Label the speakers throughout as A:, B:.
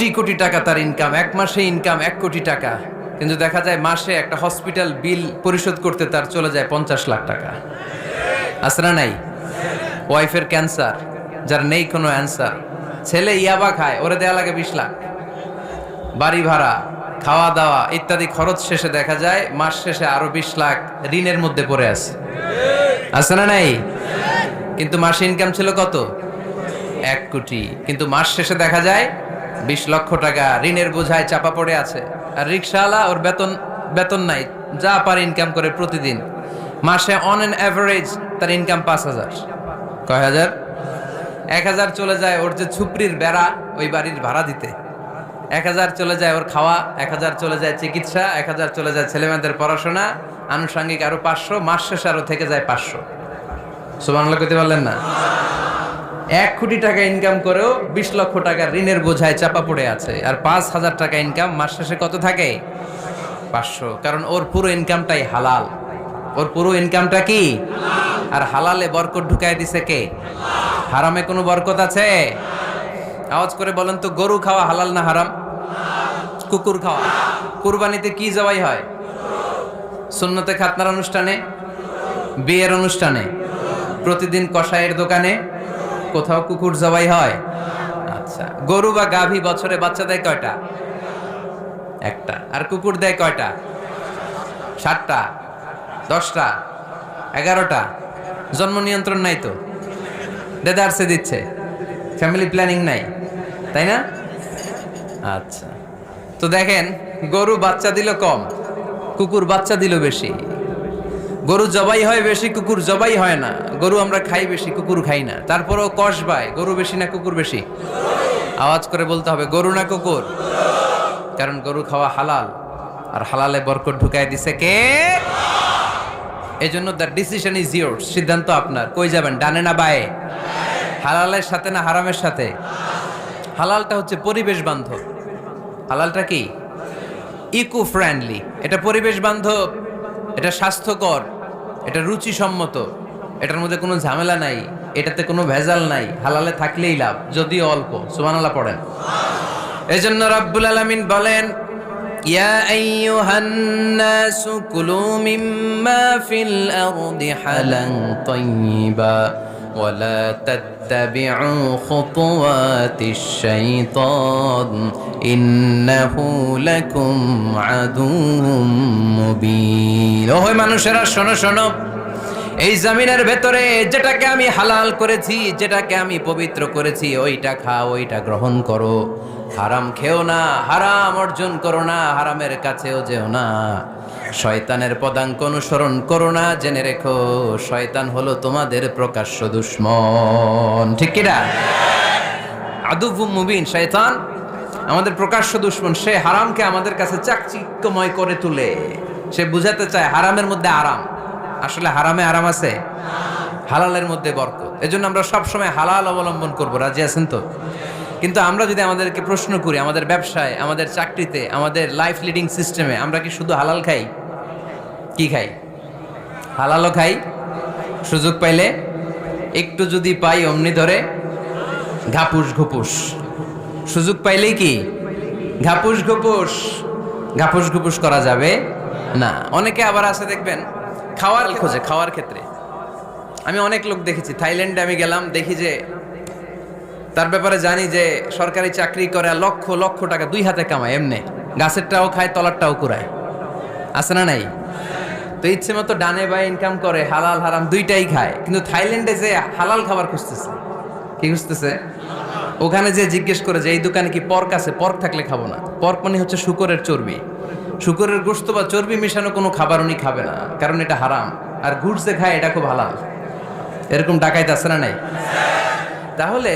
A: কোটি কোটি টাকা তার ইনকাম এক মাসে ইনকাম এক কোটি টাকা। কিন্তু দেখা যায় মাসে একটা হসপিটাল বিল পরিশোধ করতে তার চলে যায় পঞ্চাশ লাখ টাকা। না নাই? ওয়াইফের ক্যান্সার যার নেই কোনো অ্যান্সার ছেলে ইয়াবা খায়, ওরে দেয়া লাগে বিশ লাখ। বাড়ি ভাড়া, খাওয়া দাওয়া ইত্যাদি খরচ শেষে দেখা যায় মাস শেষে আরও বিশ লাখ ঋণের মধ্যে পড়ে আছে। আছে না নাই? কিন্তু মাসে ইনকাম ছিল কত? এক কোটি। কিন্তু মাস শেষে দেখা যায় বিশ লক্ষ টাকা ঋণের বোঝায় চাপা পড়ে আছে। আর রিক্সাওয়ালা ওর বেতন বেতন নাই, যা পারে ইনকাম করে প্রতিদিন। মাসে অন অ্যান অ্যাভারেজ তার ইনকাম পাঁচ হাজার। কয় হাজার? এক হাজার চলে যায় ওর যে ছুপড়ির বেড়া, ওই বাড়ির ভাড়া দিতে। এক হাজার চলে যায় ওর খাওয়া, এক হাজার চলে যায় চিকিৎসা, এক হাজার চলে যায় ছেলেমেয়েদের পড়াশোনা। আনুষঙ্গিক আরও পাঁচশো, মাস শেষে আরও থেকে যায় পাঁচশো। সুবাংলা করতে পারলেন না? এক কোটি টাকা ইনকাম করেও বিশ লক্ষ টাকা ঋণের বোঝায় চাপা পড়ে আছে। আর পাঁচ হাজার টাকা ইনকাম মাস শেষে কত থাকে? পাঁচশো। কারণ ওর পুরো ইনকামটাই হালাল। ওর পুরো ইনকামটা কি? আর হালালে বরকত ঢুকায় দিছে কে? হারামে কোনো বরকত আছে? আওয়াজ করে বলেন তো গরু খাওয়া হালাল না হারাম? কুকুর খাওয়া। কুরবানিতে কি জবাই হয়? সুন্নতে খাতনার অনুষ্ঠানে? বিয়ের অনুষ্ঠানে? প্রতিদিন কষায়ের দোকানে? কোথাও কুকুর জবাই হয়? আচ্ছা গরু বা গাভী বছরে বাচ্চা দেয় কয়টা? একটা। আর কুকুর দেয় কয়টা? সাতটা। দশটা। এগারোটা। জন্ম নিয়ন্ত্রণ নাই তো? দেদারসে দিচ্ছে। ফ্যামিলি প্ল্যানিং নাই। তাই না? আচ্ছা। তো দেখেন, গরু বাচ্চা দিল কম, কুকুর বাচ্চা দিল বেশি। গরু জবাই হয়, বেশি কুকুর জবাই হয় না। গরু আমরা খাই, বেশি কুকুর খাই না। তারপরেও কষ বায়, গরু বেশি না কুকুর বেশি? আওয়াজ করে বলতে হবে, গরু না কুকুর? কারণ গরু খাওয়া হালাল। আর হালালে বরকত ঢুকাই দিছে কে? এই জন্য দ্য ডিসিশন ইজ ইয়োর সিদ্ধান্ত আপনার। কই যাবেন, ডানে না বায়ে? হালালের সাথে না হারামের সাথে? হালালটা হচ্ছে পরিবেশ বান্ধব। হালালটা কি? ইকো ফ্রেন্ডলি এটা পরিবেশ বান্ধব। এটা স্বাস্থ্যকর, এটা রুচিসম্মত, এটার মধ্যে কোনো ঝামেলা নাই, এটাতে কোনো ভেজাল নাই, হালালে থাকলেই লাভ, যদিও অল্প, সুবহানাল্লাহ পড়েন। এই জন্য রাব্বুল আলামিন বলেন, ইয়া কুলু মিম্মা ফিল আরদি হালান তাইয়্যিবা ولا تتبعوا خطوات الشيطان إنه لكم عدو مبين ওহে মানুষেরা শোনো শোনো এই জমিনের ভেতরে যেটাকে আমি হালাল করেছি যেটাকে আমি পবিত্র করেছি ওইটা খাও ওইটা গ্রহণ করো হারাম খেও না হারাম অর্জন করো না হারামের কাছেও যেও না শয়তানের পদাঙ্ক অনুসরণ করো না, জেনে রেখো, শয়তান হলো তোমাদের প্রকাশ্য দুশ্মন। ঠিক কিনা আদুবু মুবিন, শয়তান আমাদের প্রকাশ্য দুশ্মন, সে হারামকে আমাদের কাছে চাকচিক্যময় করে তুলে। সে বুঝাতে চায় হারামের মধ্যে আরাম। আসলে হারামে আরাম আছে? হালালের মধ্যে বরকত। এজন্য আমরা সবসময় হালাল অবলম্বন করব। রাজি আছেন তো? কিন্তু আমরা যদি আমাদেরকে প্রশ্ন করি, আমাদের ব্যবসায়, আমাদের চাকরিতে, আমাদের লাইফ লিডিং সিস্টেমে আমরা কি শুধু হালাল খাই? কি খাই? হালালও খাই সুযোগ পাইলে একটু যদি পাই অমনি ধরে ঘাপুস ঘুপুস। সুযোগ পাইলেই কি? ঘাপুস ঘুপুস। ঘাপুস ঘুপুস করা যাবে না। অনেকে আবার আসে দেখবেন খাওয়ার খোঁজে? খাওয়ার ক্ষেত্রে? আমি অনেক লোক দেখেছি থাইল্যান্ডে আমি গেলাম দেখি যে তার ব্যাপারে জানি যে সরকারি চাকরি করে লক্ষ লক্ষ টাকা দুই হাতে কামায় এমনি। গাছেরটাও খায় তলারটাও কুড়ায়। আছে না নাই? তো ইচ্ছে মতো ডানে বাই ইনকাম করে, হালাল, হারাম দুইটাই খায়। কিন্তু থাইল্যান্ডে যে হালাল খাবার খুঁজতেছে, কি খুঁজতেছে? ওখানে যে জিজ্ঞেস করে যে, এই দোকানে কি পর্ক আছে? পর্ক থাকলে খাব না। পর্ক মানে হচ্ছে শুকরের চর্বি। শুকরের গোস্ত বা চর্বি মেশানো কোনো খাবার উনি খাবে না, কারণ এটা হারাম। আর ঘুষ যে খায়, এটা খুব হালাল। এরকম ডাকাইতে আছে না নাই? তাহলে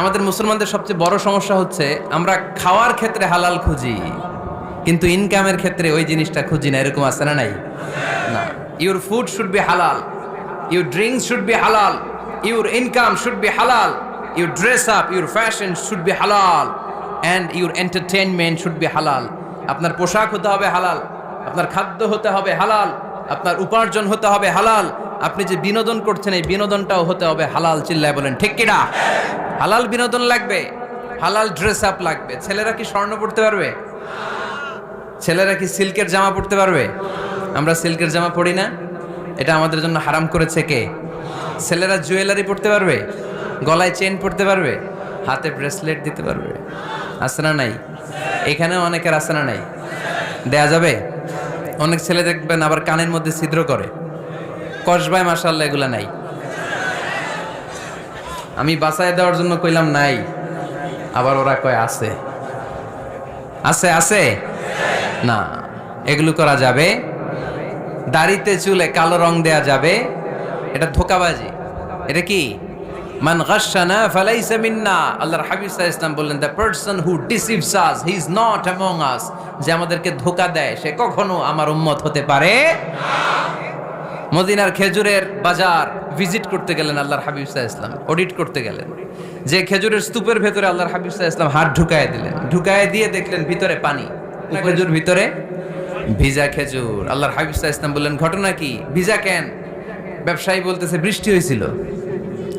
A: আমাদের মুসলমানদের সবচেয়ে বড় সমস্যা হচ্ছে, আমরা খাওয়ার ক্ষেত্রে হালাল খুঁজি। কিন্তু ইনকামের ক্ষেত্রে ওই জিনিসটা খুঁজি না, এরকম আছে না নাই? না। Your food should be halal your drinks should be halal your income should be halal your dress up your fashion should be halal and your entertainment should be halal আপনার পোশাক হতে হবে হালাল, আপনার খাদ্য হতে হবে হালাল, আপনার উপার্জন হতে হবে হালাল, আপনি যে বিনোদন করছেন, এই বিনোদনটাও হতে হবে হালাল, চিল্লায় বলেন, ঠিক কিনা হালাল বিনোদন লাগবে, হালাল ড্রেস আপ লাগবে। ছেলেরা কি স্বর্ণ পড়তে পারবে? ছেলেরা কি সিল্কের জামা পড়তে পারবে? আমরা সিল্কের জামা পরি না। এটা আমাদের জন্য হারাম করেছে কে? ছেলেরা জুয়েলারি পড়তে পারবে? গলায় চেন পড়তে পারবে? হাতে ব্রেসলেট দিতে পারবে? আছে না নাই? এখানেও অনেকের আছে না নাই? দেয়া যাবে? অনেক ছেলে দেখবেন আবার কানের মধ্যে ছিদ্র করে। কসবায় মাসাল্লাহ এগুলা নাই। আমি বাসায় দেওয়ার জন্য কইলাম নাই। আবার ওরা কয়, আছে। আছে আছে? না, এগুলো করা যাবে। দাড়িতে চুলে কালো রং দেয়া যাবে। এটা ধোকাবাজি। এটা কি? মান গাশানা ফালাইসা মিন্না। আল্লাহর হাবিব সাল্লাল্লাহু ইসলাম বললেন the person who deceives us he is not among us যে আমাদেরকে ধোকা দেয়, সে কখনো আমার উম্মত হতে পারে মদিনার খেজুরের বাজার ভিজিট করতে গেলেন আল্লাহর হাবিব সাহা ইসলাম অডিট করতে গেলেন। যে খেজুরের স্তূপের ভেতরে আল্লাহর হাবিব সাহা ইসলাম হাত ঢুকায় দিলেন। ঢুকায় দিয়ে দেখলেন ভিতরে পানি। খেজুর ভিতরে? ভিজা খেজুর। আল্লাহর হাবিব সাহা ইসলাম বললেন, ঘটনা কি? ভিজা কেন? ব্যবসায়ী বলতেছে, বৃষ্টি হয়েছিল।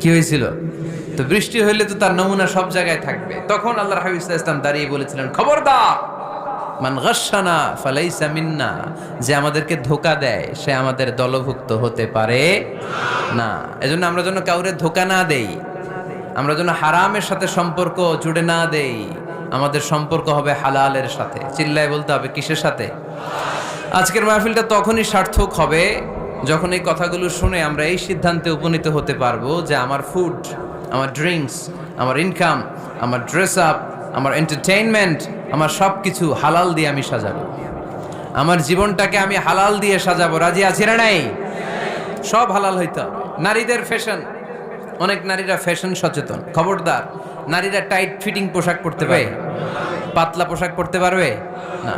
A: কি হয়েছিল? তো বৃষ্টি হইলে তো তার নমুনা সব জায়গায় থাকবে। তখন আল্লাহর হাবিব সাহা ইসলাম দাঁড়িয়ে বলেছিলেন, খবরদার! যে আমাদেরকে ধোকা দেয়, সে আমাদের দলভুক্ত হতে পারে না। এজন্য আমরা যেন কাউরে ধোকা না দেই, আমরা যেন হারামের সাথে সম্পর্ক জুড়ে না দেই। আমাদের সম্পর্ক হবে হালালের সাথে। চিল্লায় বলতে হবে, কিসের সাথে? আজকের মাহফিলটা তখনই সার্থক হবে যখন এই কথাগুলো শুনে আমরা এই সিদ্ধান্তে উপনীত হতে পারব যে আমার ফুড আমার ড্রিঙ্কস আমার ইনকাম আমার ড্রেস আপ আমার এন্টারটেইনমেন্ট আমার সব কিছু হালাল দিয়ে আমি সাজাবো। আমার জীবনটাকে আমি হালাল দিয়ে সাজাবো। রাজি আছি না নাই? সব হালাল হইতে হবে। নারীদের ফ্যাশন অনেক নারীরা ফ্যাশন সচেতন, খবরদার। নারীরা টাইট ফিটিং পোশাক পরতে পারে পাতলা পোশাক পরতে পারবে? না।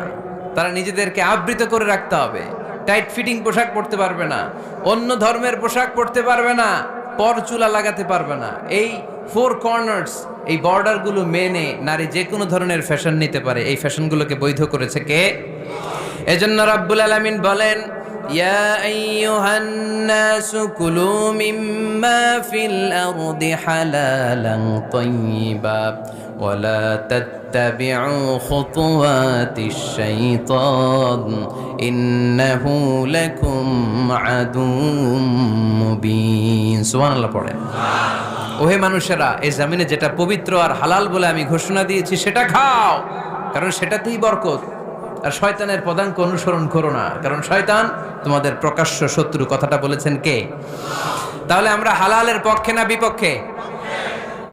A: তারা নিজেদেরকে আবৃত করে রাখতে হবে। টাইট ফিটিং পোশাক পরতে পারবে না। অন্য ধর্মের পোশাক পরতে পারবে না। পর চুলা লাগাতে পারবে না। এই ফোর কর্নার্স এই বর্ডারগুলো মেনে নারী যে কোনো ধরনের ফ্যাশন নিতে পারে। এই ফ্যাশনগুলোকে বৈধ করেছে কে? এজন্য রাব্বুল আলামিন বলেন ইয়া আইয়ুহান নাসু কুলু মিম্মা ফিল আরদি হালালান তাইয়্যিবা ওয়ালা তাত্তাবি'ু খুতুওয়াতিশ শাইতান ইন্নাহু লাকুম আদুম মুবিন সুবহানাল্লাহ পড়েন ওহে মানুষেরা এই জামিনে যেটা পবিত্র আর হালাল বলে আমি ঘোষণা দিয়েছি, সেটা খাও। কারণ সেটাতেই বরকত। আর শয়তানের পদাঙ্ক অনুসরণ করো না, কারণ শয়তান তোমাদের প্রকাশ্য শত্রু। কথাটা বলেছেন কে? তাহলে আমরা হালালের পক্ষে না বিপক্ষে?